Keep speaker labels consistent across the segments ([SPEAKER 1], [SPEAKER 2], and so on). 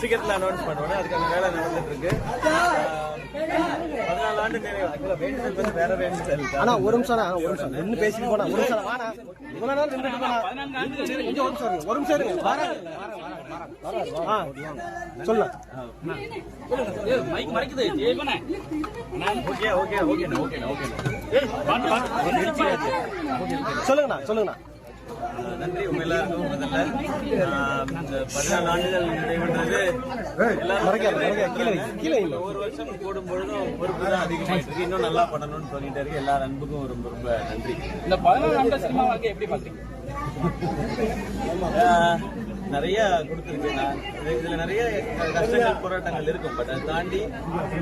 [SPEAKER 1] சீக்கிரத்தில் அனௌன்ஸ் பண்ணுவேன் அதுக்கான வேலை நடந்துட்டு இருக்கு பதினாலு ஆண்டு அதுல வேண்டுதல் வந்து வேற வேண்டுதல்.
[SPEAKER 2] ஆனா ஒரு நிமிஷம் அண்ணா, ஒரு நிமிஷம். நின்னு பேசிட்டு போனா ஒரு நிமிஷம் வாடா. இவ்வளவு நேரம் நின்னுட்டு போனா கொஞ்சம் ஒரு நிமிஷம் இருங்க, ஒரு நிமிஷம் இருங்க. வரேன் ஆ சொல்லு.
[SPEAKER 1] ஓகே ஓகே
[SPEAKER 2] சொல்லுங்கண்ணா சொல்லுங்கண்ணா.
[SPEAKER 1] நன்றி. உங்க எல்லாருக்கும் முதல்ல இந்த பதினாலு ஆண்டுகள் நிறைவுன்றது எல்லாரும். ஒரு வருஷம் கூடும் பொழுதும் பொறுப்பு தான் அதிகமாயிட்டு இருக்கு. இன்னும் நல்லா பண்ணணும்னு சொல்லிட்டு இருக்கு. எல்லா அன்புக்கும் ரொம்ப ரொம்ப நன்றி.
[SPEAKER 3] இந்த பதினாறு ஆண்டு சினிமா வாழ்க்கை எப்படி பாத்தீங்க
[SPEAKER 1] நிறைய கொடுத்துருக்கு நான். இது- இதுல நிறைய கஷ்டங்கள் போராட்டங்கள் இருக்கும். பட் அதை தாண்டி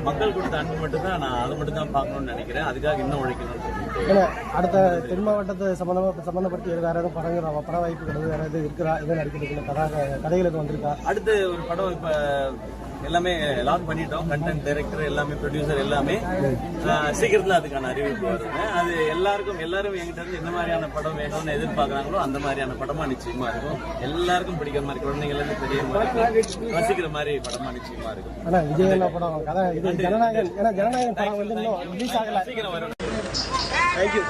[SPEAKER 1] மக்கள் கொடுத்த அன்பு மட்டும் தான் நான் அதை மட்டும் தான் பார்க்கணும்னு நினைக்கிறேன். அதுக்காக இன்னும் உழைக்கணும்னு சொல்லிட்டு.
[SPEAKER 2] அடுத்த தென் மாவட்டத்தை சம்பந்தமா சம்பந்தப்படுத்தி வேற ஏதாவது படங்கள் பட வாய்ப்புகள் வேற எதுவும் இருக்கிறா எதுவும் நடிக்கிறதுக்கு கதா கதைகள் எதுவும் வந்திருக்கா?
[SPEAKER 1] அடுத்து ஒரு படம் இப்ப எல்லாமே லாக் பண்ணிட்டோம். கண்டென்ட் டைரக்டர் எல்லாமே ப்ரொடியூசர் எல்லாமே சீக்கிரத்துல அதுக்கான அறிவிப்பு வருங்க அது எல்லாருக்கும் எல்லாரும் எங்கிட்ட இருந்து என்ன மாதிரியான படம் வேணும்னு எதிர்பார்க்கறாங்களோ அந்த மாதிரியான படமா நிச்சயமா இருக்கும். எல்லாருக்கும் பிடிக்கிற மாதிரி இருந்து பெரியவங்க வரைக்கும் ரசிக்கிற மாதிரி படமா நிச்சயமா இருக்கும்.
[SPEAKER 2] ஆனா விஜய் என்ன படம் கதை இது ஜனநாயகன் ஏன்னா ஜனநாயகன் படம் வந்து இன்னும் ரிலீஸ் ஆகல.
[SPEAKER 1] சீக்கிரம் வரும்.
[SPEAKER 2] தேங்க்யூ.